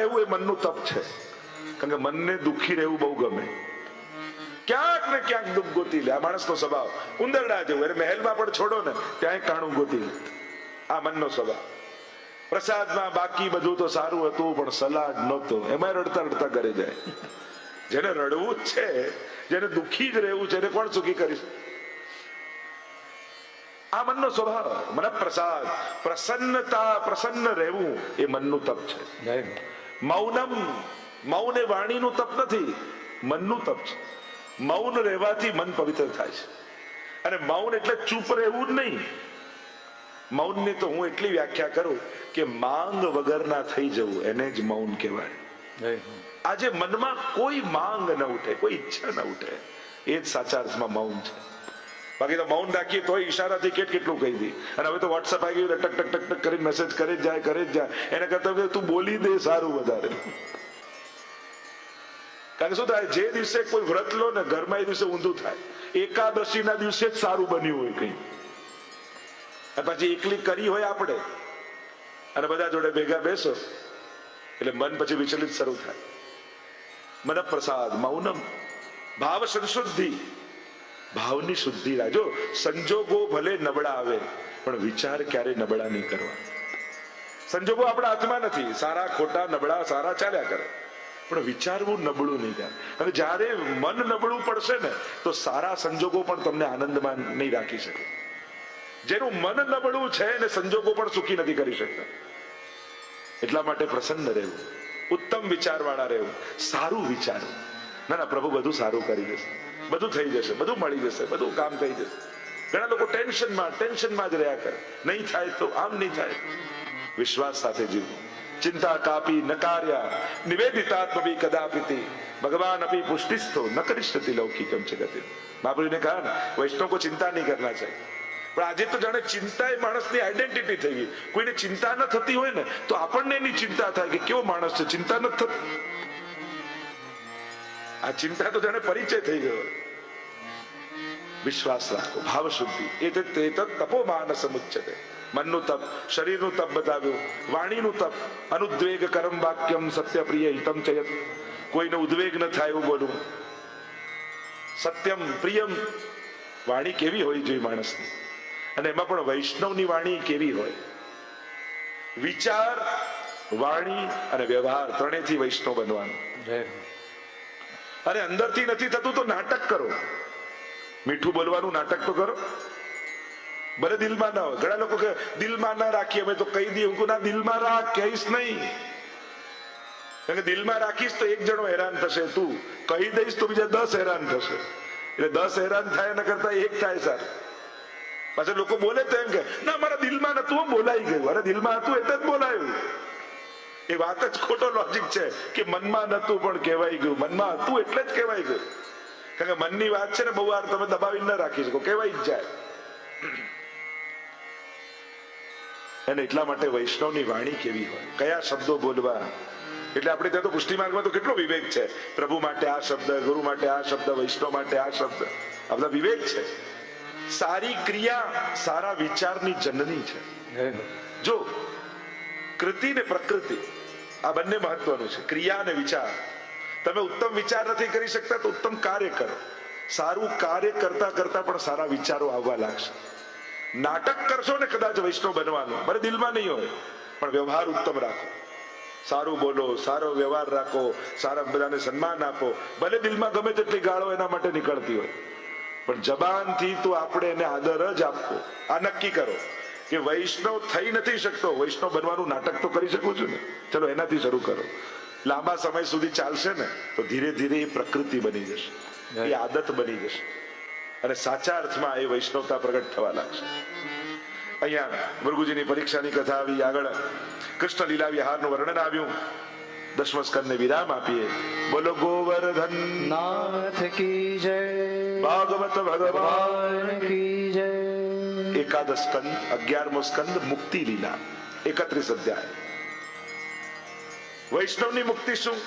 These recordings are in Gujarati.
રહેવું એ મનનું તપ છે. કારણ કે મનને દુઃખી રહેવું બહુ ગમે. ક્યાંક ને ક્યાંક દુઃખ ગોતી લે. આ માણસનો સ્વભાવ. ઉંદરડા જેવું. એટલે મહેલમાં પણ છોડો ને ત્યાં કાણું ગોતી લે. આ મનનો સ્વભાવ. પ્રસાદમાં બાકી બધું તો સારું હતું, પણ સલાડ નહોતો. એમાં રડતા રડતા ઘરે જાય. જેને રડવું જ છે, જેને દુઃખી જ રહેવું છે, એને કોણ સુખી કરીશ? આ મનનો સ્વભાવ. મને પ્રસાદ, પ્રસન્નતા, પ્રસન્ન રહેવું એ મનનું તપ છે. મૌનમ. મૌન એ વાણીનું તપ નથી મનનું તપ છે. મૌન રહેવાથી મન પવિત્ર થાય છે. અને મૌન એટલે ચૂપ રહેવું જ નહીં. મૌનની તો હું એટલી વ્યાખ્યા કરું કે માંગ વગરના થઈ જવું એને જ મૌન કહેવાય. આજે મનમાં કોઈ માંગ ન ઉઠે કોઈ ઈચ્છા ન ઉઠે. એ જ સાચા અર્થમાં મૌન છે. બાકી તો મૌન રાખીએ તોય ઈશારાથી કેટ કેટલું કહી દી? અને હવે તો વોટ્સઅપ આવી ગયું ટક ટક ટક ટક કરીને મેસેજ કરી જ જાય, કરી જ જાય. એને કરતા તું બોલી દે સારું વધારે. કારણ કે શું થાય? જે દિવસે કોઈ વ્રત લો ને ઘરમાં એ દિવસે ઊંધું થાય. એકાદશીના દિવસે જ સારું બન્યું હોય કઈ. પછી એકલી કરી હોય આપણે. અને બધા જોડે ભેગા બેસો. એટલે મન પછી વિચલિત શરૂ થાય. મન પ્રસાદ મૌનમ. ભાવ સંશુદ્ધિ. ભાવની શુદ્ધિ રાખજો સંજોગો ભલે નબળા આવે પણ વિચાર ક્યારે નબળા નહીં કરવા? સંજોગો આપણા હાથમાં નથી. સારા, ખોટા, નબળા, સારા ચાલ્યા કરે. પણ વિચારવું નબળું નહીં થાય. અને જ્યારે મન નબળું પડશે ને, તો સારા સંજોગો પણ તમને આનંદમાં નહીં રાખી શકે. જેનું મન નબળું છે અને સંજોગો પણ સુખી નથી કરી શકતા. એટલા માટે પ્રસન્ન રહેવું. ઉત્તમ વિચારવાળા રહેવું. સારું વિચારવું. ના ના, પ્રભુ બધું સારું કરી દેશે. બધું થઈ જશે, બધું મળી જશે, બધું કામ થઈ જશે. ઘણા લોકો ટેન્શનમાં ટેન્શનમાં જ રહ્યા કરે. નહીં થાય તો આમ નહીં થાય. વિશ્વાસ સાથે જીવવું ચિંતા કાપી, નકાર્યા નિવેદિતાત્મી કદાપિતિ ભગવાન અપી પુષ્ટિસ્થો ન કરિષ્ઠતિ લૌકિકમ છે ગતિ બાપુજીને કહા ને વૈષ્ણવ કો ચિંતા નહીં કરના છે. પણ આજે તો જાણે ચિંતા એ માણસની આઈડેન્ટિટી થઈ ગઈ. કોઈને ચિંતા ન થતી હોય ને, તો આપણને એની ચિંતા થાય કે કેવો માણસ છે? ચિંતા ન થતી. આ ચિંતા તો જાણે પરિચય થઈ ગયો. વિશ્વાસ રાખો ભાવ શુદ્ધિ એ તપ તપોમાન સમુચ્ચતે મનનું તપ, શરીરનું તપ બતાવ્યું. વાણીનું તપ, અનુદ્વેગ કરમ વાક્યમ સત્ય પ્રિય હિતમ ચયત કોઈને ઉદ્વેગ ન થાય એવું બોલવું. સત્યમ, પ્રિયમ. વાણી કેવી હોવી જોઈએ માણસની? અને એમાં પણ વૈષ્ણવની વાણી કેવી હોય? વિચાર, વાણી અને વ્યવહાર ત્રણેયથી વૈષ્ણવ બનવાનું. અને અંદરથી નથી થતું તો નાટક કરો. મીઠું બોલવાનું નાટક તો કરો. ભલે દિલમાં ના હોય. ઘણા લોકો કે દિલમાં ના રાખીએ અમે તો કહી દઈએ, હું ના, દિલમાં રાખ, કહીશ નહીં. કારણ કે દિલમાં રાખીશ તો એક જણો હેરાન થશે. તું કહી દઈશ તો બીજા દસ હેરાન થશે. એટલે દસ હેરાન થાય એના કરતા એક થાય સર. પાછા લોકો બોલે તો એમ કે ના, મારા દિલમાં નતું બોલાઈ ગયું. અરે દિલમાં હતું એટલે જ બોલાયું. એ વાત જ ખોટો લોજિક છે કે મનમાં નતું પણ કહેવાય ગયું. મનમાં હતું એટલે જ કહેવાય ગયું. કારણ કે મનની વાત છે ને બહુ વાર તમે દબાવી ન રાખી શકો. કહેવાય જ જાય. અને એટલા માટે વૈષ્ણવની વાણી કેવી હોય? કયા શબ્દો બોલવા? એટલે આપણે ત્યાં તો પુષ્ટિ માર્ગમાં તો કેટલો વિવેક છે. પ્રભુ માટે આ શબ્દ ગુરુ માટે આ શબ્દ વૈષ્ણવ માટે આ શબ્દ. આ બધા વિવેક છે. સારી ક્રિયા સારા વિચારની જનની છે. જો કૃતિ ને પ્રકૃતિ આ બંને મહત્વનું છે. ક્રિયા અને વિચાર. તમે ઉત્તમ વિચાર નથી કરી શકતા તો ઉત્તમ કાર્ય કરો. સારું કાર્ય કરતા કરતા પણ સારા વિચારો આવવા લાગશે. નાટક કરશો ને કદાચ વૈષ્ણવ બનવાનું. ભલે દિલમાં નહીં હોય, પણ વ્યવહાર ઉત્તમ રાખો. સારું બોલો, સારો વ્યવહાર રાખો, સારા બધાને સન્માન આપો. ભલે દિલમાં ગમે તેટલી ગાળો એના માટે નીકળતી હોય. પણ જબાનથી તો આપણે એને આદર જ આપવો. આ નક્કી કરો. કે વૈષ્ણવ થઈ નથી શકતો. વૈષ્ણવ બનવાનું નાટક તો કરી શકું છું ને. ચલો એનાથી શરૂ કરો. લાંબા સમય સુધી ચાલશે ને તો ધીરે ધીરે એ પ્રકૃતિ બની જશે. એ આદત બની જશે. અને સાચા અર્થમાં એ વૈષ્ણવતા પ્રગટ થવા લાગશે. અહીંયા ભૃગુજીની પરીક્ષાની કથા આવી. આગળ કૃષ્ણ લીલા વિહારનું વર્ણન આવ્યું. દસમ સ્કંદને વિરામ આપીએ. બોલો ગોવર્ધન. નાથ કી જય. ભાગવત ભગવાન. ભગવાન કી જય. એકાદશ સ્કંદ અગિયારમો સ્કંદ મુક્તિ લીલા એકત્રીસ અધ્યાય વૈષ્ણવની મુક્તિ શું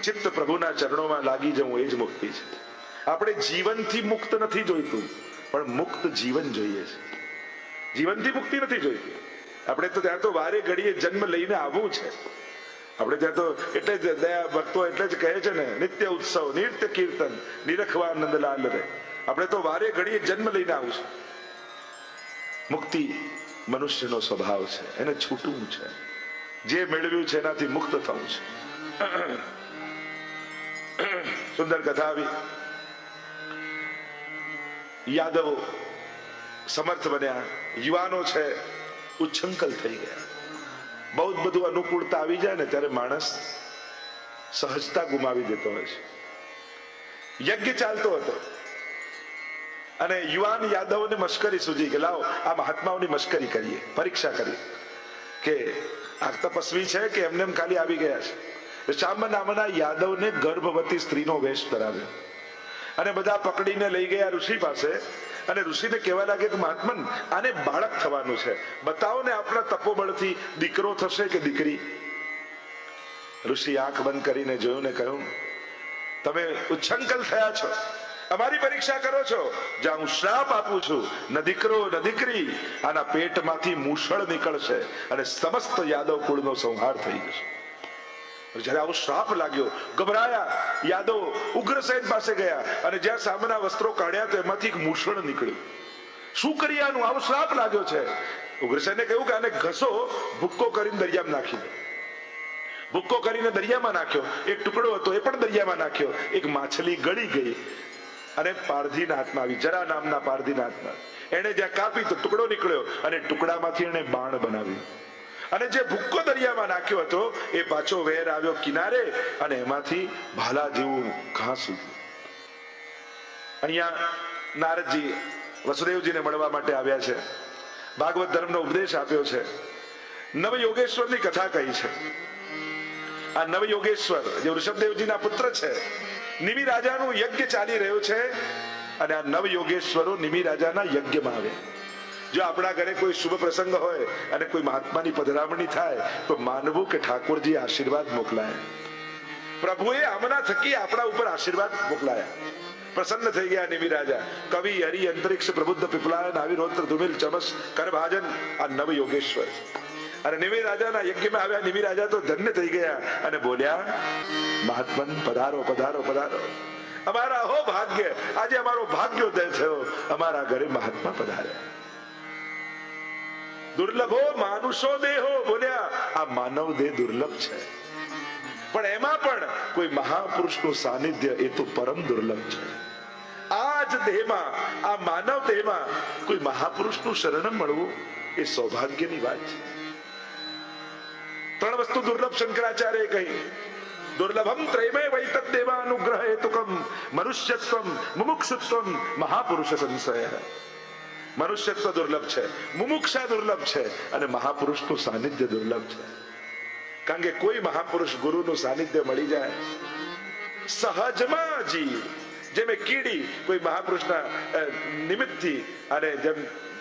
ચિત્ત પ્રભુના ચરણોમાં લાગી જવું એ જ મુક્તિ છે આપણે જીવનથી મુક્ત નથી જોઈતું પણ મુક્ત જીવન જોઈએ છે જીવનથી મુક્તિ નથી જોઈતી આપણે તો ત્યાં તો વારે ઘડીએ જન્મ લઈને આવવું છે આપણે ત્યાં તો એટલે જ દયા ભક્તો એટલે જ કહે છે ને નિત્ય ઉત્સવ નિત્ય કીર્તન નિરખવા આનંદલાલ રે આપણે તો વારે ઘડીએ જન્મ લઈને આવું છે મુક્તિ મનુષ્યનો સ્વભાવ છે. એને છૂટવું છે. જે મેળવ્યું છે એનાથી મુક્ત થવું છે. સુંદર કથા આવી. યાદવો સમર્થ બન્યા. યુવાનો છે, ઉચ્છંકલ થઈ ગયા. બહુ બધું અનુકૂળતા આવી જાય ને ત્યારે માણસ સહજતા ગુમાવી દેતો હોય છે. યજ્ઞ ચાલતો હતો. અને યુવાન યાદવોને મશ્કરી સૂજી કે લાવો, આ મહાત્માઓની મશ્કરી કરીએ, પરીક્ષા કરીએ. કે આ તપસ્વી છે કે એમને એમ ખાલી આવી ગયા છે. શામ નામના યાદવને ગર્ભવતી સ્ત્રીનો વેશ ધરાવ્યો. અને બધા પકડીને લઈ ગયા ઋષિ પાસે. અને ઋષિને કહેવા લાગે કે મહાત્મન, આને બાળક થવાનું છે. બતાવો ને આપણા તપોબળથી દીકરો થશે કે દીકરી? ઋષિ આંખ બંધ કરીને જોયું ને કહ્યું, તમે ઉચ્છંકલ થયા છો. અમારી પરીક્ષા કરો છો. જ્યાં હું શ્રાપ આપું છું, ન દીકરો, ન દીકરી, આના પેટમાંથી મૂષળ નીકળશે અને સમસ્ત યાદવ કુળનો સંહાર થઈ જશે. જ્યારે આવો શ્રાપ લાગ્યો, ગભરાયા, યાદવ ઉગ્રસેન પાસે ગયા અને જ્યાં સામેના વસ્ત્રો કાઢ્યા તો એમાંથી એક મૂષણ નીકળ્યું. શું કરી આનું? આવો શ્રાપ લાગ્યો છે. ઉગ્રસેને કહ્યું કે આને ઘસો, ભૂક્કો કરીને દરિયામાં નાખી દો. ભૂક્કો કરીને દરિયામાં નાખ્યો. એક ટુકડો હતો એ પણ દરિયામાં નાખ્યો. એક માછલી ગળી ગઈ. અને પારધીના હાથમાં આવી, જરા નામના પારધીના એને જ્યાં કાપી તો ટુકડો નીકળ્યો અને ટુકડામાંથી એને બાણ બનાવ્યું. અને જે ભૂક્કો દરિયામાં નાખ્યો હતો, એ પાછો વેર આવ્યો કિનારે અને એમાંથી ભાલા જેવું ઘાસ ઉગ્યું અહીંયા નારદજી વસુદેવજીને મળવા માટે આવ્યા છે. ભાગવત ધર્મનો ઉપદેશ આપ્યો છે. નવ યોગેશ્વરની કથા કહી છે. આ નવ યોગેશ્વર જે ઋષભદેવજીના પુત્ર છે નિમિ રાજાનું યજ્ઞ ચાલી રહ્યું છે અને આ નવ યોગેશ્વરો નિમિ રાજાના યજ્ઞમાં આવે. જો આપણા ઘરે કોઈ શુભ પ્રસંગ હોય અને કોઈ મહાત્માની પધરામણી થાય, તો માનવું કે ઠાકોરજી આશીર્વાદ મોકલાય. પ્રભુએ આમના થકી આપણા ઉપર આશીર્વાદ મોકલાયા. પ્રસન્ન થઈ ગયા નિમિ રાજા. કવિ, હરિ, અંતરિક્ષ, પ્રબુદ્ધ પીપલાયન આવિરોત્ર, ધુમિલ, ચમસ, કરભાજન, આ નવ યોગેશ્વર. અને નિમિ રાજાના યજ્ઞમાં આવ્યા. નિમિ રાજા તો ધન્ય થઈ ગયા અને બોલ્યા, મહાત્મન, પધારો પધારો પધારો. અમારા હો ભાગ્ય. આજે અમારો ભાગ્યોદય થયો. અમારા ઘરે મહાત્મા પધાર્યા. દુર્લભો માનુષો દેહો બોલ્યા, આ માનવ દેહ દુર્લભ છે. પણ એમાં પણ કોઈ મહાપુરુષનું સાનિધ્ય એ તો પરમ દુર્લભ છે. આ જ દેહમાં, આ માનવ દેહમાં કોઈ મહાપુરુષનું શરણ મળવું એ સૌભાગ્યની વાત છે. ત્રણ વસ્તુ દુર્લભ શંકરાચાર્ય કહી. દુર્લભમ ત્રયમે વૈતત દેવાનુગ્રહ હેતુકમ મનુષ્યત્વમ, મુમુક્ષુત્વમ, મહાપુરુષ સંશય. મનુષ્યત્વ દુર્લભ છે, મુમુક્ષા દુર્લભ છે અને મહાપુરુષનું સાનિધ્ય દુર્લભ છે. કારણ કે કોઈ મહાપુરુષ ગુરુનું સાનિધ્ય મળી જાય. સહજમાં જીવ જેમ કીડી કોઈ મહાપુરુષના નિમિત્તથી અને જેમ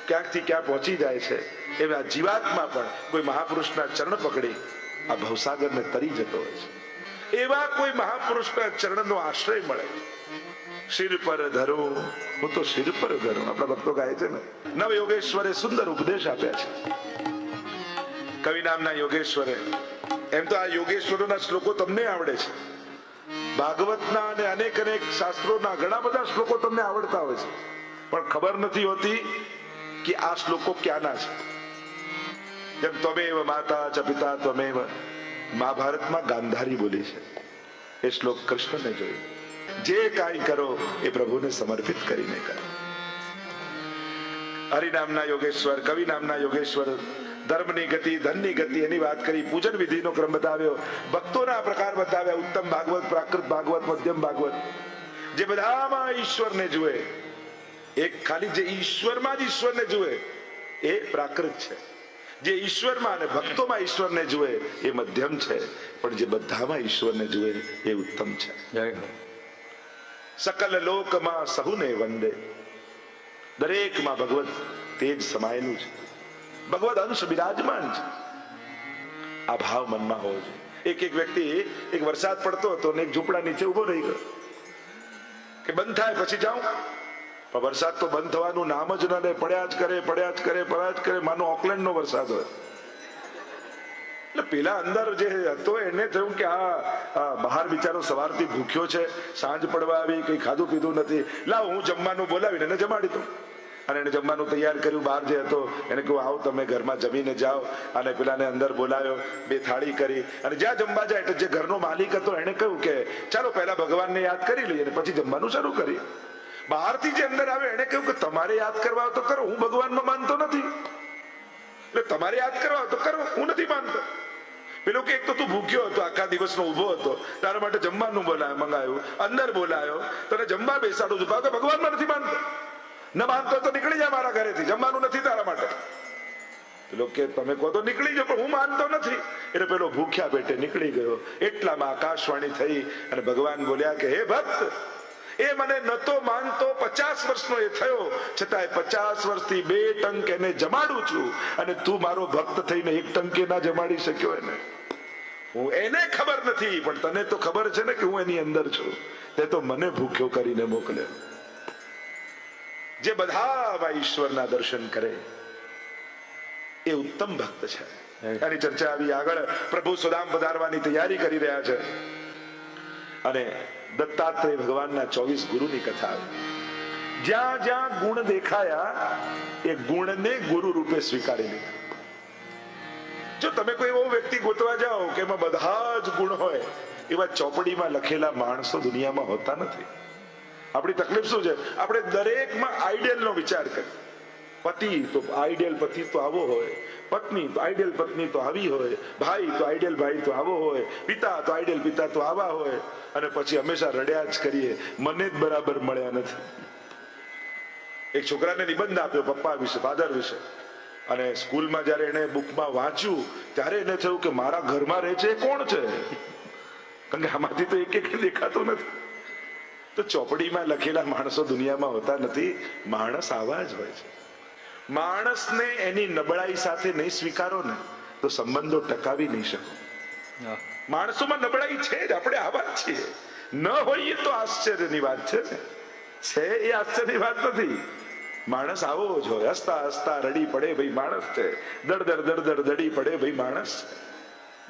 ક્યાંકથી ક્યાં પહોંચી જાય છે, એવા જીવાત્મા પણ કોઈ મહાપુરુષના ચરણ પકડી આ ભવસાગરને તરી જતો હોય છે. એવા કોઈ મહાપુરુષના ચરણનો આશ્રય મળે. શિર પર ધરો. હું તો શિર પર ધરો. આપણા ભક્તો ગાય છે ને. નવ યોગેશ્વરે સુંદર ઉપદેશ આપ્યા છે. કવિ નામના યોગેશ્વરે. એમ તો આ યોગેશ્વરોના શ્લોકો તમને આવડે છે. ભાગવતના અને અનેક અનેક શાસ્ત્રોના ઘણા બધા શ્લોકો તમને આવડતા હોય છે. પણ ખબર નથી હોતી કે આ શ્લોકો ક્યાંના છે. જેમ ત્વમેવ માતા ચ પિતા ત્વમેવ. મહાભારતમાં ગાંધારી બોલી છે. એ શ્લોક કૃષ્ણને જોયું. જે કાંઈ કરો એ પ્રભુને સમર્પિત કરીને કરો. હરિનામના યોગેશ્વર, કવિ નામના યોગેશ્વર, ધર્મની ગતિ, ધનની ગતિ, એની વાત કરી, પૂજન વિધિનો ક્રમ બતાવ્યો, ભક્તોના પ્રકાર બતાવ્યા, ઉત્તમ ભાગવત, પ્રાકૃત ભાગવત, મધ્યમ ભાગવત. જે બધામાં ઈશ્વરને જુએ, એક ખાલી જે ઈશ્વરમાં જ ઈશ્વરને જુએ, એ પ્રાકૃત છે. જે ઈશ્વરમાં અને ભક્તોમાં ઈશ્વરને જુએ એ મધ્યમ છે પણ જે બધામાં ઈશ્વરને જુએ એ ઉત્તમ છે. સકલ લોકમાં સહુને વંદે. દરેકમાં ભગવત તેજ સમાયેલું છે. ભગવત અંશ બિરાજમાન છે. આ ભાવ મનમાં હોવો જોઈએ. એક એક વ્યક્તિ એક વરસાદ પડતો હતો અને એક ઝૂંપડા નીચે ઊભો રહી ગયો. કે બંધ થાય પછી જાઉં? પણ વરસાદ તો બંધ થવાનું નામ જ ન લે. પડ્યા જ કરે, પડ્યા જ કરે પડ્યા જ કરે. માનો ઓકલેન્ડ નો વરસાદ હોય. એટલે પેલા અંદર જે હતો એને થયું કે આ બહાર બિચારો સવારથી ભૂખ્યો છે. સાંજ પડવા આવી, કઈ ખાધું પીધું નથી. લાવ, હું જમવાનું બોલાવીને એને જમાડી દઉં. અને એને જમવાનું તૈયાર કર્યું. બહાર જે હતો, એને કહ્યું, આવો, તમે ઘરમાં જમીને જાઓ. અને પેલાને અંદર બોલાવ્યો, બે થાળી કરી. અને જ્યાં જમવા જાય, એટલે જે ઘરનો માલિક હતો, એને કહ્યું કે, ચાલો, પહેલા ભગવાનને યાદ કરી લઈએ અને પછી જમવાનું શરૂ કરીએ. બહારથી જે અંદર આવે એને કહ્યું કે તમારે યાદ કરવા તો કરો, હું ભગવાનમાં માનતો નથી. એટલે તમારે યાદ કરવા તો કરો, હું નથી માનતો. પેલો કે એક તો તું ભૂખ્યો હતો, આખા દિવસનો ઊભો હતો, તારા માટે જમવાનું બોલાય, મંગાયું, અંદર બોલાયો, તને જમવા બેસાડું છું કે ભગવાનમાં નથી માનતો. ન માનતો તો નીકળી જા મારા ઘરેથી, જમવાનું નથી તારા માટે. પેલો કે તમે કહો તો નીકળી જાઓ, પણ હું માનતો નથી. એટલે પેલો ભૂખ્યા પેટે નીકળી ગયો. એટલામાં આકાશવાણી થઈ અને ભગવાન બોલ્યા કે, હે ભક્ત એ મને નતો માનતો. પચાસ વર્ષનો એ થયો. છતાંય પચાસ વર્ષથી બે ટંક એને જમાડું છું. અને તું મારો ભક્ત થઈને એક ટંકે ના જમાડી શક્યો એને. હું એને ખબર નથી, પણ તને તો ખબર છે ને કે હું એની અંદર છું. તે તો મને ભૂખ્યો કરીને મોકલે. જે બધા ઈશ્વરના દર્શન કરે, એ ઉત્તમ ભક્ત છે. એની ચર્ચા આવી આગળ પ્રભુ સુદામ પધારવાની તૈયારી કરી રહ્યા છે. અને દત્તાત્રેય ભગવાનના ચોવીસ ગુરુની કથા આવે. જ્યાં જ્યાં ગુણ દેખાયા, એ ગુણને ગુરુ રૂપે સ્વીકારી લીધા. જો તમે કોઈ એવો વ્યક્તિ ગોતવા જાઓ કે એમાં બધા જ ગુણ હોય, એવા ચોપડીમાં લખેલા માણસો દુનિયામાં હોતા નથી. આપણી તકલીફ શું છે? આપણે દરેકમાં આઈડિયલ નો વિચાર કરીએ. પતિ તો આઈડિયલ પતિ તો આવો હોય, પત્ની તો આઈડિયલ પત્ની તો આવી હોય, ભાઈ તો આઈડિયલ ભાઈ તો આવો હોય, પિતા તો આઈડિયલ પિતા તો આવા હોય, અને પછી હંમેશા રડ્યા જ કરીએ. મને જ બરાબર મળ્યા નથી. એક છોકરાને નિબંધ આપ્યો પપ્પા વિશે ફાધર વિશે. અને સ્કૂલમાં જ્યારે એને બુકમાં વાંચ્યું, ત્યારે એને થયું કે મારા ઘરમાં રહે છે કોણ છે? કારણ કે આમાંથી તો એક એક દેખાતો નથી. તો ચોપડીમાં લખેલા માણસો દુનિયામાં હોતા નથી, માણસ આવા જ હોય છે. માણસને એની નબળાઈ સાથે નહીં સ્વીકારો ને તો સંબંધો ટકાવી નહીં શકો. માણસોમાં નબળાઈ છે જ આપણે આવા જ છીએ. ન હોઈએ તો આશ્ચર્યની વાત છે ને. છે એ આશ્ચર્યની વાત નથી. માણસ આવો જ હોય હસતા હસતા રડી પડે ભાઈ માણસ છે. દડ દડ દડ દડ દડી પડે ભાઈ માણસ છે.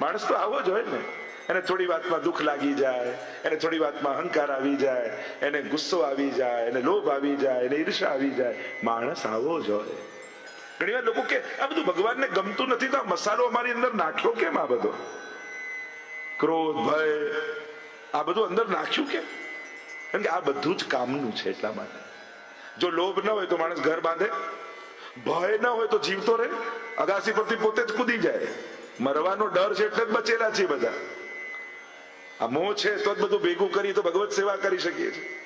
માણસ તો આવો જ હોય ને. એને થોડી વાતમાં દુઃખ લાગી જાય, એને થોડી વાતમાં અહંકાર આવી જાય, એને ગુસ્સો આવી જાય, એને લોભ આવી જાય, એને ઈર્ષા આવી જાય. માણસ આવો જ હોય. ઘણી વાર લોકો કે, આ બધું ભગવાનને ગમતું નથી, તો મસાલો અમારી અંદર નાખ્યો કેમ આ બધો? ક્રોધ, ભય, આ બધું અંદર નાખ્યું કેમ? કારણ કે આ બધું જ કામનું છે એટલા માટે. જો લોભ ન હોય તો માણસ ઘર બાંધે, ભય ન હોય તો જીવતો રહે, અગાસી પરથી પોતે જ કૂદી જાય. મરવાનો ડર છે એટલે જ બચેલા છે બધા. આ મોહ છે તો જ બધું ભેગું કરી તો ભગવત સેવા કરી શકીએ છીએ.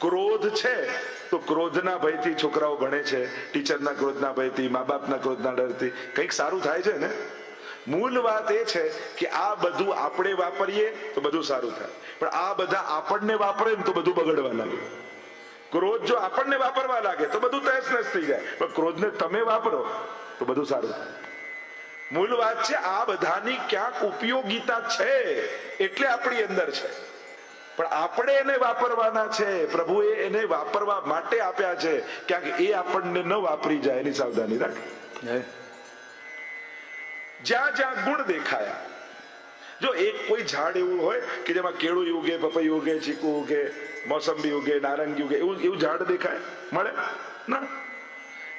ક્રોધ છે તો ક્રોધના ભયથી છોકરાઓ ભણે છે, ટીચરના ક્રોધના ભયથી મા બાપના ક્રોધના ડરથી. કંઈક સારું થાય છે ને? મૂળ વાત એ છે કે આ બધું આપણે વાપરીએ તો બધું સારું થાય. પણ આ બધા આપણને વાપરે ને તો બધું બગડવા લાગે. ક્રોધ જો આપણને વાપરવા લાગે તો બધું તહેસ નહેસ થઈ જાય. પણ ક્રોધને તમે વાપરો તો બધું સારું થાય. મૂળ વાત છે આ બધાની ક્યાંક ઉપયોગીતા છે એટલે આપણી અંદર છે. પણ આપણે એને વાપરવાના છે પ્રભુએ એને વાપરવા માટે આપ્યા છે ક્યાંક એ આપણને ન વાપરી જાય એની સાવધાની રાખે. જ્યાં જ્યાં ગુણ દેખાયા. જો એક કોઈ ઝાડ એવું હોય કે જેમાં કેળું ઉગે પપૈયું ઉગે ચીકુ ઉગે મોસંબી ઉગે નારંગી ઉગે એવું એવું ઝાડ દેખાય? મળે? ના.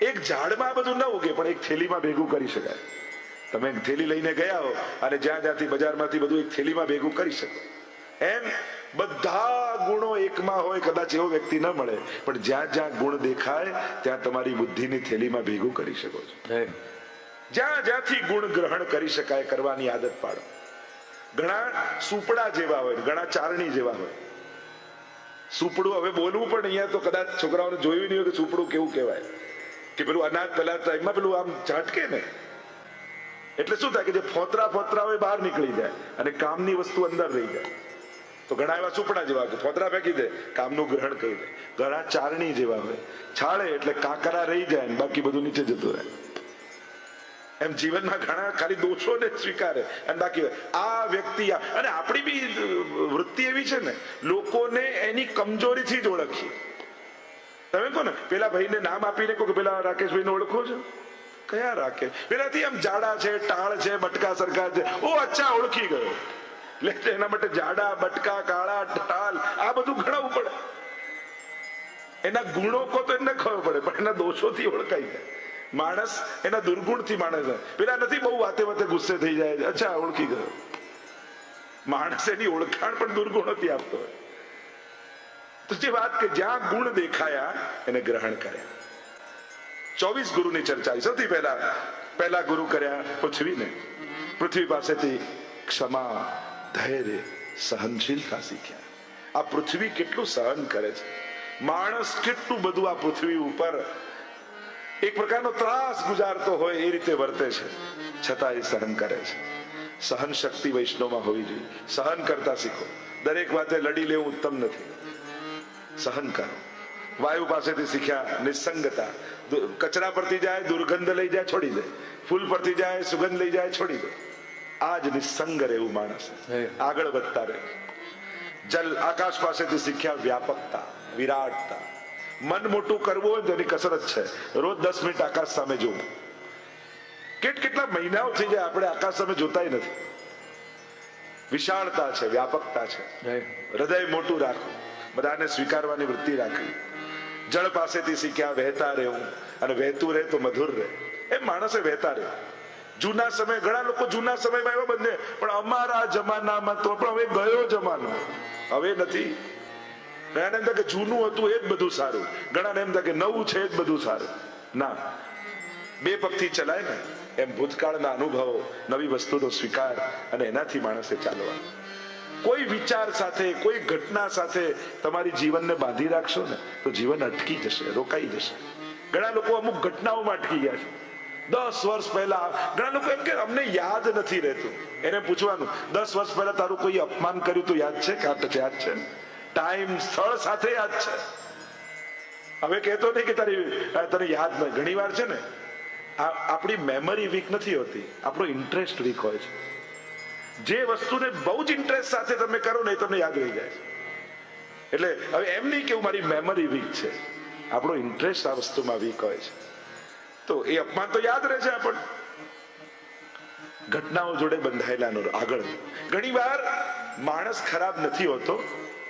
એક ઝાડમાં બધું ન ઉગે પણ એક થેલીમાં ભેગું કરી શકાય. તમે થેલી લઈને ગયા હો અને જ્યાં જ્યાંથી બજારમાંથી બધું એક થેલીમાં ભેગું કરી શકો. એમ બધા ગુણો એકમાં હોય કદાચ એવો વ્યક્તિ ન મળે પણ જ્યાં જ્યાં ગુણ દેખાય ત્યાં તમારી બુદ્ધિની થેલીમાં ભેગું કરી શકો છો. જ્યાં જ્યાંથી ગુણ ગ્રહણ કરી શકાય કરવાની આદત પાડો. ઘણા સુપડા જેવા હોય ઘણા ચારણી જેવા હોય. સુપડું હવે બોલવું પણ અહીંયા તો કદાચ છોકરાઓને જોયું નહીં હોય કે સુપડું કેવું કહેવાય. કે પેલું અનાજ પેલા એમાં પેલું આમ ઝાટકે ને? એટલે શું થાય કે જે ફોતરા ફોતરા હોય બહાર નીકળી જાય અને કામની વસ્તુ અંદર રહી જાય. તો ઘણા એવા સુપડા જેવા કે ફોતરા ફેંકી દે, કામનું ગ્રહણ કરી દે. ઘણા ચારણી જેવા હોય. છાળે એટલે કાકરા રહી જાય ને બાકી બધું નીચે જતું રહે. એમ જીવનમાં ઘણા ખાલી દોષોને સ્વીકારે અને બાકી આ વ્યક્તિ અને આપણી બી વૃત્તિ એવી છે ને, લોકોને એની કમજોરીથી જ ઓળખીએ. તમે કહો ને પેલા ભાઈને નામ આપીને કહો કે પેલા રાકેશભાઈને ઓળખો છો? કયા રાખે? પેલાથી આમ જાડા છે, ટાળ છે, બટકા સરખા છે. ઓ, અચ્છા, ઓળખી ગયો. એટલે એના માટે જાડા, બટકા, કાળા ટાલ આ બધું ગણાવવું પડે એના ગુણો કો તો એને ખબર પડે, પણ એના દોષોથી ઓળખાઈ જાય માણસ એના દુર્ગુણથી માણસ પેલા નથી બહુ વાતે વાતે ગુસ્સે થઈ જાય. અચ્છા, ઓળખી ગયો. માણસ એની ઓળખાણ પણ દુર્ગુણથી આપતો હોય. તો જે વાત કે જ્યાં ગુણ દેખાયા, એને ગ્રહણ કર્યા. ચોવીસ ગુરુની ચર્ચા સૌથી પહેલા પહેલા ગુરુ કર્યા, પૃથ્વીને. પૃથ્વી પાસેથી ક્ષમા, ધૈર્ય, સહનશીલતા શીખ્યા. આ પૃથ્વી કેટલું સહન કરે છે? માણસ કેટલું બધું આ પૃથ્વી ઉપર એક પ્રકારનો ત્રાસ ગુજારતો હોય એ રીતે વર્તે છે. છતાં એ સહન કરે છે. સહન શક્તિ વૈષ્ણવમાં હોવી જોઈએ. સહન કરતા શીખો. દરેક વાતે લડી લેવું ઉત્તમ નથી. સહન કરો. વાયુ પાસેથી શીખ્યા નિસંગતા. કચરા પરથી જાય દુર્ગંધ લઈ જાય છોડી દે. ફૂલ પરથી જાય સુગંધ લઈ જાય છોડી દે. આ જ નિસંગ રહેવું માણસ. આગળ વધતા રહે. જલ આકાશ પાસેથી શીખ્યા વ્યાપકતા વિરાટતા. મન મોટું કરવું હોય તેની કસરત છે. રોજ દસ મિનિટ આકાશ સામે જોવું. કેટ કેટલા મહિનાઓ થઈ જાય આપણે આકાશ સામે જોતાય નથી. વિશાળતા છે વ્યાપકતા છે. હૃદય મોટું રાખવું બધાને સ્વીકારવાની વૃત્તિ રાખવી. જળ પાસેથી શીખ્યા, વહેતા રહેવું અને વહેતું રહે તો મધુર રહે. એમ માણસે વહેતા રહે. જૂના સમય, ઘણા લોકો જૂના સમયમાં એવા બંને, પણ અમારા જમાનામાં તો, પણ હવે ગયો જમાનો. હવે નથી. ઘણાને એમ થાય કે જૂનું હતું એ જ બધું સારું. ઘણાને એમ થાય કે નવું છે એ જ બધું સારું. ના. બે પગથી ચલાય ને, એમ ભૂતકાળના અનુભવો, નવી વસ્તુનો સ્વીકાર અને એનાથી માણસે ચાલવાનું. કોઈ વિચાર સાથે, કોઈ ઘટના સાથે તમારી જીવનને બાંધી રાખશો ને, તો જીવન અટકી જશે, રોકાઈ જશે. ઘણા લોકો અમુક ઘટનાઓમાં અટકી ગયા છે. દસ વર્ષ પહેલા, ઘણા લોકો એમ કે અમને યાદ નથી રહેતું. એને પૂછવાનું, દસ વર્ષ પહેલા તારું કોઈ અપમાન કર્યું તો યાદ છે? કે યાદ છે? ટાઈમ, સ્થળ સાથે યાદ છે. હવે કહેતો નહીં કે તારી, તને યાદ નહીં ઘણી વાર છે ને આપણી મેમરી વીક નથી હોતી, આપણો ઇન્ટરેસ્ટ વીક હોય છે. જે વસ્તુને બહુ જ ઇન્ટરેસ્ટ સાથે તમે કરો ને એ તમને યાદ રહી જાય. એટલે હવે એમ નહીં કે મારી મેમરી વીક છે. આપણો ઇન્ટરેસ્ટ આ વસ્તુમાં વીક હોય છે. તો એ અપમાન તો યાદ રહે છે આપણને. ઘટનાઓ જોડે બંધાયેલાનો આગળ. ઘણી વાર માણસ ખરાબ નથી હોતો,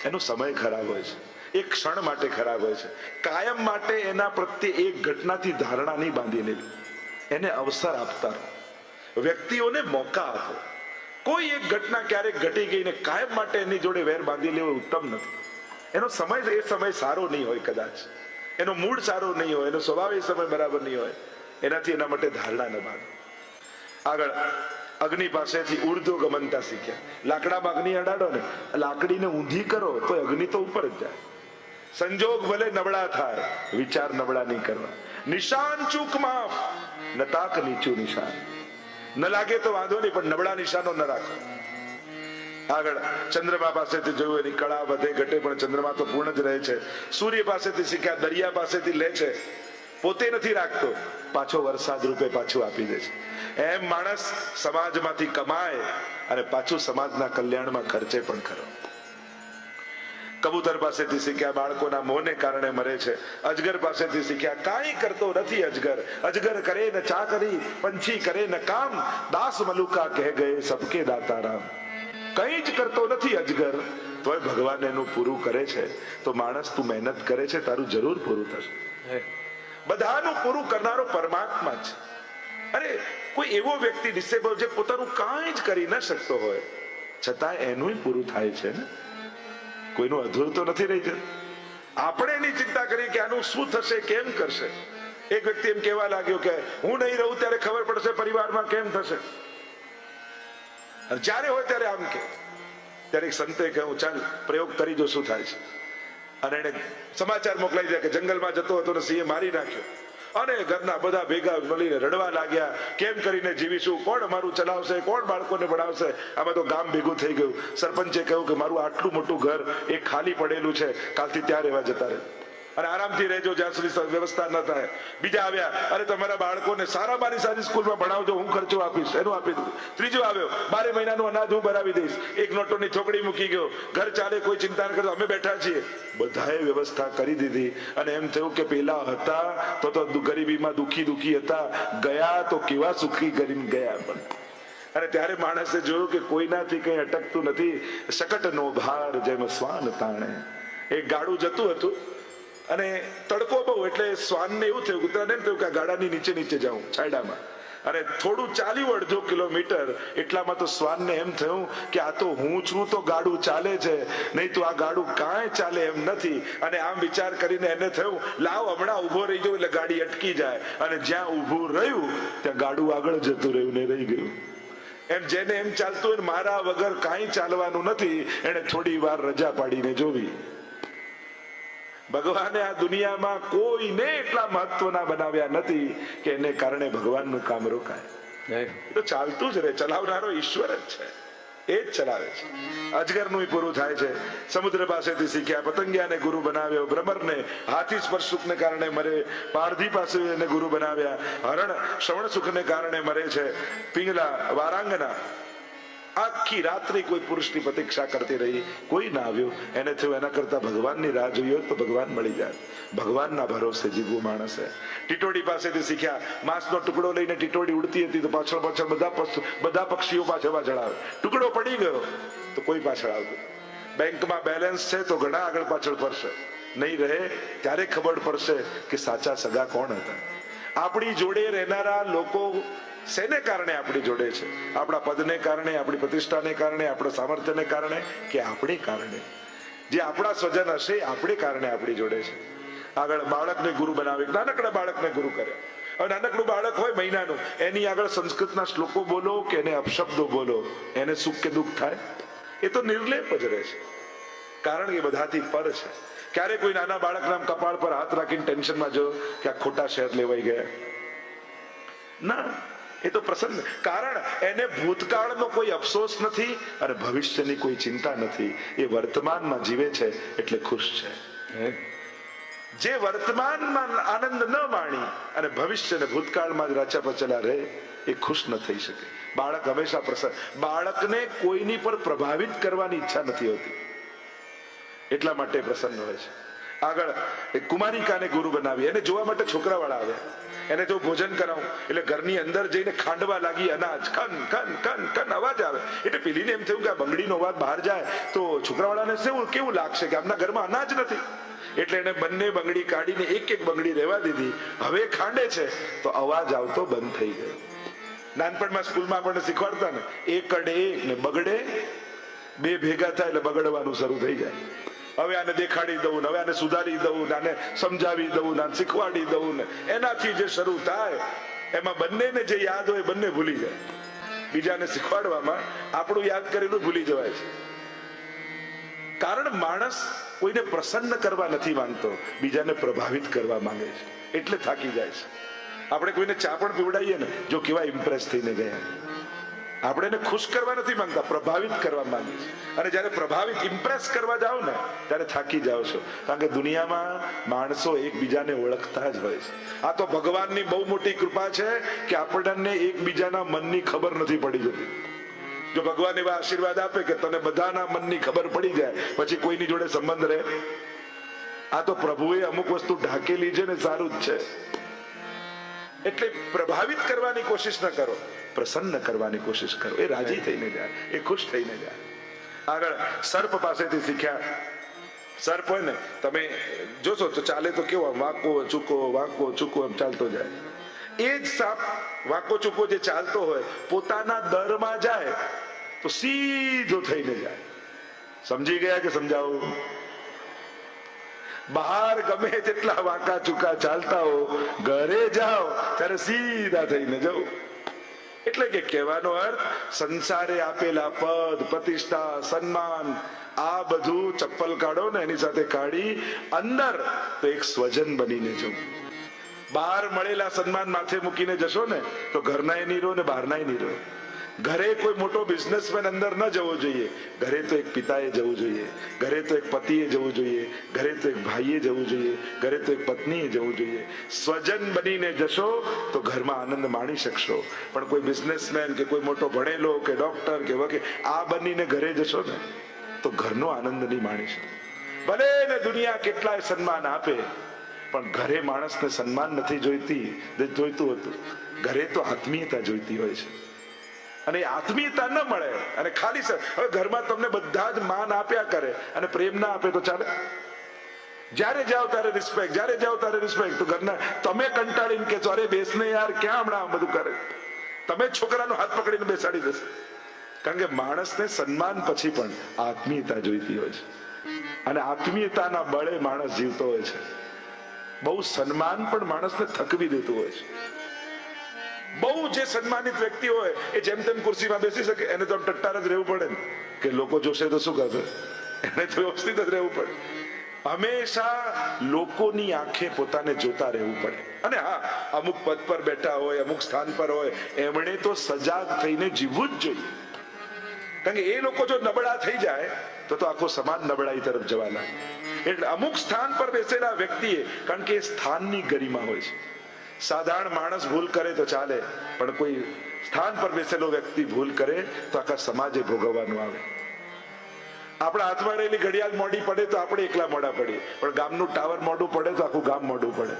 એનો સમય ખરાબ હોય છે. એક ક્ષણ માટે ખરાબ હોય છે. કાયમ માટે એના પ્રત્યે એક ઘટનાથી ધારણા નહીં બાંધી લેવી એને અવસર આપતા વ્યક્તિઓને મોકા આપો. કોઈ એક ઘટના ક્યારેક ઘટી ગઈ ને કાયમ માટે એની જોડે વેર બાંધી લેવો ઉત્તમ નથી. એનો સમય એ સમય સારો નહીં હોય કદાચ. એનો મૂળ સારો નહીં હોય, એનો સ્વભાવ એ સમય બરાબર નહીં હોય. એનાથી એના માટે ધારણા ન બાંધો. આગળ, અગ્નિ પાસેથી ઉર્ધ્વ ગમનતા શીખ્યા. લાકડામાં અગ્નિ અડાડો ને, લાકડીને ઊંધી કરો તો અગ્નિ તો ઉપર જ જાય. સંજોગ ભલે નબળા થાય, વિચાર નબળા નહીં કરવા. નિશાન ચૂક માફ નતાક નીચું નિશાન. ન લાગે તો વાંધો નહીં, પણ નબળા નિશાનો ન રાખો. આગળ, ચંદ્રમા પાસેથી જોયું, એની કળા વધે ઘટે, પણ ચંદ્રમા તો પૂર્ણ જ રહે છે. સૂર્ય પાસેથી શીખ્યા, દરિયા પાસેથી લે છે. પોતે નથી રાખતો, પાછો વરસાદ રૂપે પાછું આપી દે છે. એમ માણસ સમાજમાંથી કમાય, અને પાછું સમાજના કલ્યાણમાં ખર્ચે પણ ખરો. કબૂતર પાસેથી શીખ્યા બાળકોના મોને કારણે મરે છે. અજગર પાસેથી શીખ્યા કાંઈ કરતો નથી અજગર. અજગર કરે ન ચા કરી પંછી કરે ન કામ. દાસ મલુકા કહે ગયે સબકે દાતા રામ કંઈ જ કરતો નથી અજગર. તોય ભગવાન એનું પૂરું કરે છે. તો માણસ તું મહેનત કરે છે તારું જરૂર પૂરું થશે. બધાનું પૂરું કરનારો પરમાત્મા છે અરે કોઈ એવો વ્યક્તિ ડિસેબલ જે પોતાનું કાંઈ જ કરી ન શકતો હોય. છતાં એનું પૂરું થાય છે ને? કોઈનું અધૂરું તો નથી રહી જતું. આપણે એની ચિંતા કરી કે આનું શું થશે, કેમ કરશે? એક વ્યક્તિ એમ કહેવા લાગ્યો કે, હું નહીં રહું ત્યારે ખબર પડશે પરિવારમાં કેમ થશે. જ્યારે હોય ત્યારે આમ કે ત્યારે એક સંતે કહ્યું ચાલ, પ્રયોગ કરી જો શું થાય છે. અને એને સમાચાર મોકલાઈ દે કે જંગલમાં જતો હતો ને સિંહે મારી નાખ્યો. અને ઘરના બધા ભેગા મળીને રડવા લાગ્યા, કેમ કરીને જીવીશું? કોણ અમારું ચલાવશે? કોણ બાળકોને ભણાવશે? આમાં તો ગામ ભેગું થઈ ગયું. સરપંચે કહ્યું કે, મારું આટલું મોટું ઘર એ ખાલી પડેલું છે. કાલથી ત્યાં રહેવા જતા રહે. અને આરામથી રહેજો, જ્યાં સુધી વ્યવસ્થા ન થાય. બીજા આવ્યા, અરે, તમારા બાળકોને સારા મારી સારી સ્કૂલમાં ભણાવજો, હું ખર્ચો આપીશ, એનું આપી દીધું ત્રીજો આવ્યો, બારે મહિનાનું અનાજ હું ભરાવી દઈશ. એક નોટોની થોકડી મૂકી ગયો, ઘર ચાલે, કોઈ ચિંતા ન કરતો, અમે બેઠા છીએ. બધાએ વ્યવસ્થા કરી દીધી અને એમ થયું કે પેલા હતા તો તો ગરીબીમાં દુખી દુખી હતા, ગયા તો કેવા સુખી કરીને ગયા પણ. અને ત્યારે માણસે જોયું કે કોઈનાથી કઈ અટકતું નથી, શકટનો ભાર જેમ શ્વાન તાણે. એક ગાડું જતું હતું અને તડકો બહુ, એટલે શ્વાનને એવું થયું, કૂતરાને એમ થયું કે આ ગાડાની નીચે નીચે જાઉં, છાયડામાં. અને થોડું ચાલ્યું અડધો કિલોમીટર, એટલામાં તો શ્વાનને એમ થયું કે આ તો હું છું, તો ગાડું ચાલે છે. નહીં તો આ ગાડું કાંઈ ચાલે એમ નથી. અને આમ વિચાર કરીને એને થયું, લાવ હમણાં ઊભો રહી ગયો એટલે ગાડી અટકી જાય. અને જ્યાં ઊભું રહ્યું, ત્યાં ગાડું આગળ જતું રહ્યું ને રહી ગયું. એમ જેને એમ ચાલતું હોય મારા વગર કાંઈ ચાલવાનું નથી એને થોડી વાર રજા પાડીને જોવી. ભગવાને આ દુનિયામાં કોઈને એટલા મહત્વના બનાવ્યા નથી કે એને કારણે ભગવાનનું કામ રોકાય. તો ચાલતું જ રહે ચલાવનારો ઈશ્વર જ છે. એ જ ચલાવે છે. અજગરનું પૂરું થાય છે. સમુદ્ર પાસેથી શીખ્યા પતંગિયાને ગુરુ બનાવ્યો ભ્રમરને હાથી સ્પર્શ સુખને કારણે મરે પારધી પાસે એને ગુરુ બનાવ્યા હરણ શ્રવણ સુખને કારણે મરે છે પિંગલા વારાંગના આખી રાત્રે કોઈ પુરુષની પ્રતીક્ષા કરતી રહી, કોઈ ના આવ્યો. એને થયું એના કરતા ભગવાનની રાહ જોઈ હોત તો ભગવાન મળી જાય. ભગવાનના ભરોસે જીવવું માણસે ટીટોડી પાસેથી શીખ્યા, માંસનો ટુકડો લઈને ટીટોડી ઉડતી હતી તો પાછળ પાછળ બધા બધા પક્ષીઓ પાછળ પાછળ આવે ટુકડો પડી ગયો, તો કોઈ પાછળ આવતું બેંકમાં બેલેન્સ છે તો ઘણા આગળ પાછળ ફરશે. નહીં રહે, ત્યારે ખબર પડશે કે સાચા સગા કોણ હતા. આપણી જોડે રહેનારા લોકો શેને કારણે આપણી જોડે છે? આપણા પદને કારણે, આપણી પ્રતિષ્ઠાને કારણે, આપણા સામર્થ્યને કારણે કે આપણે કારણે? જે આપણા સ્વજન હશે આપણે કારણે આપણી જોડે છે. આગળ બાળકને ગુરુ બનાવે, નાનકડા બાળકને ગુરુ કર્યા હવે નાનકડું બાળક હોય મહિનાનું, એની આગળ સંસ્કૃતના શ્લોકો બોલો કે એને અપશબ્દો બોલો, એને સુખ કે દુઃખ થાય? એ તો નિર્લેપ જ રહે છે. કારણ કે બધાથી પર છે. ક્યારે કોઈ નાના બાળકના કપાળ પર હાથ રાખીને ટેન્શનમાં જો કે આ ખોટા શેર લેવાઈ ગયા. ના. એ તો પ્રસન્ન. કારણ એને ભૂતકાળનો કોઈ અફસોસ નથી અને ભવિષ્યની કોઈ ચિંતા નથી. એ વર્તમાનમાં જીવે છે એટલે ખુશ છે. જે વર્તમાનમાં આનંદ ન માણી અને ભવિષ્ય અને ભૂતકાળમાં જ રાચા પચેલા રહે એ ખુશ ન થઈ શકે. બાળક હંમેશા પ્રસન્ન. બાળકને કોઈની પર પ્રભાવિત કરવાની ઈચ્છા નથી હોતી. એટલા માટે પ્રસન્ન હોય છે. આગળ કુમારિકાને ગુરુ બનાવી. એને જોવા માટે છોકરાવાળા આવ્યા. એને જો ભોજન કરાવું, એટલે ઘરની અંદર જઈને ખાંડવા લાગી અનાજ. કન કન કન કન અવાજ આવે. એટલે પેલીને એમ થયું કે આ બંગડીનો અવાજ બહાર જાય, તો છોકરાવાળાને શું, કેવું લાગશે કે આમના ઘરમાં અનાજ નથી? એટલે એને બંને બંગડી કાઢીને એક એક બંગડી રહેવા દીધી. હવે ખાંડે છે, તો અવાજ આવતો બંધ થઈ ગયો. નાનપણમાં સ્કૂલમાં આપણને શીખવાડતા ને એક કડે એક ને બગડે, બે ભેગા થાય એટલે બગડવાનું શરૂ થઈ જાય. હવે આને દેખાડી દઉં હવે આને સુધારી દઉં આને સમજાવી દઉં આને શીખવાડી દઉં ને. એનાથી જે શરૂ થાય, એમાં બંનેને જે યાદ હોય બંને ભૂલી જાય. બીજાને શીખવાડવામાં આપણું યાદ કરેલું ભૂલી જવાય છે. કારણ માણસ કોઈને પ્રસન્ન કરવા નથી માંગતો, બીજાને પ્રભાવિત કરવા માંગે છે. એટલે થાકી જાય છે. આપણે કોઈને ચા પણ પીવડાવીએ ને, જો કેવા ઇમ્પ્રેસ થઈને ગયા. આપણે એને ખુશ કરવા નથી માંગતા, પ્રભાવિત કરવા માંગીએ છીએ. અને જ્યારે પ્રભાવિત ઇમ્પ્રેસ કરવા જાઓ ને, ત્યારે થાકી જાઓ છો. કારણ કે દુનિયામાં માણસો એકબીજાને ઓળખતા જ હોય છે. આ તો ભગવાનની બહુ મોટી કૃપા છે કે આપણને એકબીજાના મનની ખબર નથી પડી જતી. જો ભગવાન એવા આશીર્વાદ આપે કે તને બધાના મનની ખબર પડી જાય, પછી કોઈની જોડે સંબંધ રહે? આ તો પ્રભુએ અમુક વસ્તુ ઢાકેલી છે ને સારું જ છે. એટલે પ્રભાવિત કરવાની કોશિશ ન કરો. પ્રસન્ન કરવાની કોશિશ કરો એ રાજી થઈને જાય એ ખુશ થઈને જાય આગળ સર્પ પાસેથી શીખ્યા સર્પ હોય ને તમે જોશો તો ચાલે તો કેવો આમ વાંકો ચૂકો વાંકો ચૂકો એમ ચાલતો જાય એ જ સાપ વાંકો ચૂકો જે ચાલતો હોય પોતાના દરમાં જાય તો સીધો થઈને જાય સમજી ગયા કે સમજાવું બહાર ગમે તેટલા વાંકા ચૂકા ચાલતા હો ઘરે જાઓ ત્યારે સીધા થઈને જવું એટલે કે કહેવાનો અર્થ, સંસારે આપેલા પદ, પ્રતિષ્ઠા, સન્માન, આ બધું ચપ્પલ કાઢો ને એની સાથે કાઢી અંદર તો એક સ્વજન બનીને જવું બહાર મળેલા સન્માન માથે મૂકીને જશો ને, તો ઘરનાય નહીં રહો ને બહારનાય નહીં રહો. ઘરે કોઈ મોટો બિઝનેસમેન અંદર ન જવો જોઈએ. ઘરે તો એક પિતાએ જવું જોઈએ. ઘરે તો એક પતિએ જવું જોઈએ. ઘરે તો એક ભાઈએ જવું જોઈએ. ઘરે તો એક પત્નીએ જવું જોઈએ. સ્વજન બનીને જશો તો ઘરમાં આનંદ માણી શકશો. પણ કોઈ બિઝનેસમેન કે કોઈ મોટો ભણેલો કે ડોક્ટર કે વકીલ, આ બનીને ઘરે જશો ને, તો ઘરનો આનંદ નહીં માણી શકો. ભલે ને દુનિયા કેટલાય સન્માન આપે, પણ ઘરે માણસને સન્માન નથી જોઈતી જોઈતું હતું. ઘરે તો આત્મીયતા જોઈતી હોય છે. અને આત્મીયતા ન મળે. અને ખાલી સર હવે ઘરમાં તમને બધા જ માન આપ્યા કરે અને પ્રેમ ના આપે તો ચાલે? જ્યારે જાઓ ત્યારે રિસ્પેક્ટ જ્યારે જાઓ ત્યારે રિસ્પેક્ટ તો ઘરના તમે કંટાળીને કે અરે, બેસને યાર, ક્યાં હમણાં બધું કરે? તમે છોકરાનો હાથ પકડીને બેસાડી દેશો. કારણ કે માણસને સન્માન પછી પણ આત્મીયતા જોઈતી હોય છે. અને આત્મીયતાના બળે માણસ જીવતો હોય છે. બહુ સન્માન પણ માણસને થકવી દેતું હોય છે. બહુ જે સન્માનિત વ્યક્તિ હોય, એ જેમ તેમ ખુરશીમાં બેસી શકે, એને તો ટટ્ટાર જ રહેવું પડે કે લોકો જોશે તો શું કરશે એને તો વ્યવસ્થિત જ રહેવું પડે. હંમેશા લોકોની આંખે પોતાને જોતા રહેવું પડે. અને હા, અમુક પદ પર બેઠા હોય, અમુક સ્થાન પર હોય, એમણે તો સજાગ થઈને જીવવું જ જોઈએ. કારણ કે એ લોકો જો નબળા થઈ જાય, તો તો આખો સમાજ નબળાઈ તરફ જવા લાગે એટલે અમુક સ્થાન પર બેસેલા વ્યક્તિએ, કારણ કે એ સ્થાનની ગરિમા હોય છે. સાધારણ માણસ ભૂલ કરે તો ચાલે પણ કોઈ સ્થાન પર બેસેલો વ્યક્તિ ભૂલ કરે તો આખા સમાજે ભોગવવાનું આવે આપણા હાથમાં રહેલી ઘડિયાળ મોડી પડે તો આપણે એકલા મોડા પડીએ પણ ગામનું ટાવર મોડું પડે તો આખું ગામ મોડું પડે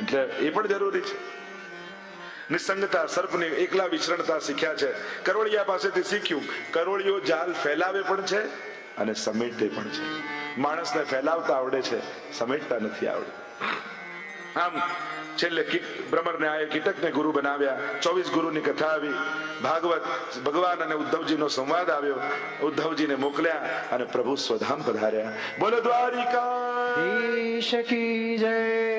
એટલે એ પણ જરૂરી છે. નિસંગતા, સર્પની એકલા વિચરણતા શીખ્યા છે. કરોળિયા પાસેથી શીખ્યું, કરોળિયો જાલ ફેલાવે પણ છે અને સમેટે પણ છે. માણસને ફેલાવતા આવડે છે, સમેટતા નથી આવડતું. આમ છેલ્લે ભ્રમરને આયે કીટકને ગુરુ બનાવ્યા. ચોવીસ ગુરુ ની કથા આવી. ભાગવત ભગવાન અને ઉદ્ધવજી નો સંવાદ આવ્યો. ઉદ્ધવજી ને મોકલ્યા અને પ્રભુ સ્વધામ પધાર્યા. બોલો દ્વારિકા કી જય.